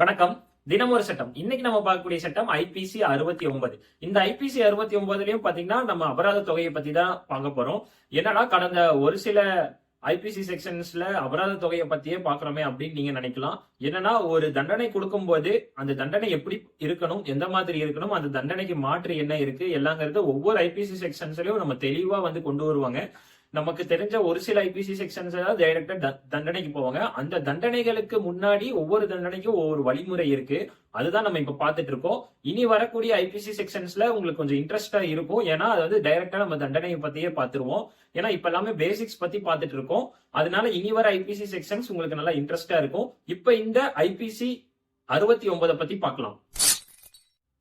வணக்கம். தினம் ஒரு சட்டம். இன்னைக்கு நம்ம பார்க்கக்கூடிய சட்டம் ஐபிசி அறுபத்தி ஒன்பது. இந்த ஐபிசி அறுபத்தி ஒன்பதுலயும் பாத்தீங்கன்னா நம்ம அபராத தொகையை பத்தி தான் பார்க்க போறோம். என்னன்னா கடந்த ஒரு சில ஐபிசி செக்ஷன்ஸ்ல அபராத தொகையை பத்தியே பாக்குறோமே அப்படின்னு நீங்க நினைக்கலாம். என்னன்னா ஒரு தண்டனை கொடுக்கும் போது அந்த தண்டனை எப்படி இருக்கணும் எந்த மாதிரி இருக்கணும் அந்த தண்டனைக்கு மாற்று என்ன இருக்கு எல்லாங்கிறது ஒவ்வொரு ஐபிசி செக்ஷன்ஸ்லயும் நம்ம தெளிவா வந்து கொண்டு வருவாங்க. நமக்கு தெரிஞ்ச ஒரு சில ஐபிசி செக்ஷன்ஸ் டைரக்டா தண்டனைக்கு போவாங்க. அந்த தண்டனைகளுக்கு முன்னாடி ஒவ்வொரு தண்டனைக்கும் ஒவ்வொரு வழிமுறை இருக்கு. அதுதான் நம்ம இப்ப பாத்துட்டு இருக்கோம். இனி வரக்கூடிய ஐபிசி செக்ஷன்ஸ்ல உங்களுக்கு கொஞ்சம் இன்ட்ரெஸ்டா இருக்கும். ஏன்னா அது வந்து டைரக்டா நம்ம தண்டனையை பத்தியே பார்த்துருவோம். ஏன்னா இப்ப எல்லாமே பேசிக்ஸ் பத்தி பாத்துட்டு இருக்கோம். அதனால இனி வர ஐபிசி செக்ஷன்ஸ் உங்களுக்கு நல்லா இன்ட்ரெஸ்டா இருக்கும். இப்ப இந்த ஐபிசி அறுபத்தி ஒன்பதை பத்தி பார்க்கலாம்.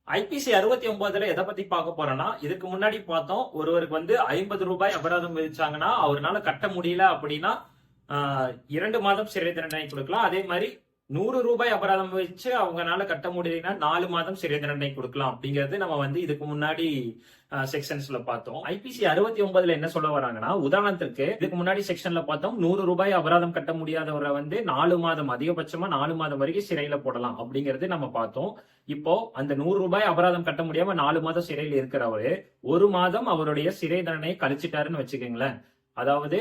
ஐபிசி அறுபத்தி ஒன்பதுல எதை பத்தி பார்க்க போறோம்னா இதுக்கு முன்னாடி பார்த்தோம் ஒருவருக்கு வந்து ஐம்பது ரூபாய் அபராதம் விதிச்சாங்கன்னா அவரால் கட்ட முடியல அப்படின்னா இரண்டு மாதம் சிறை தண்டனை கொடுக்கலாம். அதே மாதிரி நூறு ரூபாய் அபராதம் வச்சு அவங்கனால கட்ட முடியலைன்னா நாலு மாதம் சிறை தண்டனை கொடுக்கலாம் அப்படிங்கிறது நம்ம வந்து இதுக்கு முன்னாடி செக்ஷன்ஸ்ல பார்த்தோம். ஐபிசி அறுபத்தி ஒன்பதுல என்ன சொல்ல வராங்கன்னா உதாரணத்திற்கு இதுக்கு முன்னாடி செக்ஷன்ல பார்த்தோம் நூறு ரூபாய் அபராதம் கட்ட முடியாதவரை வந்து நாலு மாதம் அதிகபட்சமா நாலு மாதம் வரைக்கும் சிறையில போடலாம் அப்படிங்கிறது நம்ம பார்த்தோம். இப்போ அந்த நூறு ரூபாய் அபராதம் கட்ட முடியாம நாலு மாதம் சிறையில் இருக்கிறவரு ஒரு மாதம் அவருடைய சிறை தண்டனை கழிச்சிட்டாருன்னு வச்சுக்கோங்களேன். அதாவது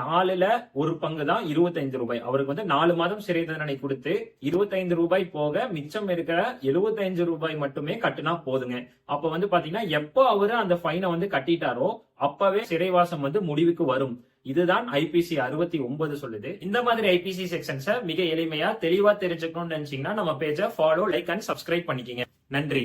நாலுல ஒரு பங்கு தான் இருபத்தைந்து ரூபாய். அவருக்கு வந்து நாலு மாதம் சிறை தண்டனை கொடுத்து இருபத்தைந்து ரூபாய் போக மிச்சம் இருக்கிற எழுபத்தைந்து ரூபாய் மட்டுமே கட்டுனா போதுங்க. அப்ப வந்து பாத்தீங்கன்னா எப்போ அவரு அந்த ஃபைனை வந்து கட்டிட்டாரோ அப்பவே சிறைவாசம் வந்து முடிவுக்கு வரும். இதுதான் ஐபிசி அறுபத்தி ஒன்பது சொல்லுது. இந்த மாதிரி ஐபிசி செக்ஷன்ஸை மிக எளிமையா தெளிவா தெரிஞ்சுக்கணும்னு நினைச்சீங்கன்னா நம்ம பேஜை ஃபாலோ லைக் அண்ட் சப்ஸ்கிரைப் பண்ணிக்கங்க. நன்றி.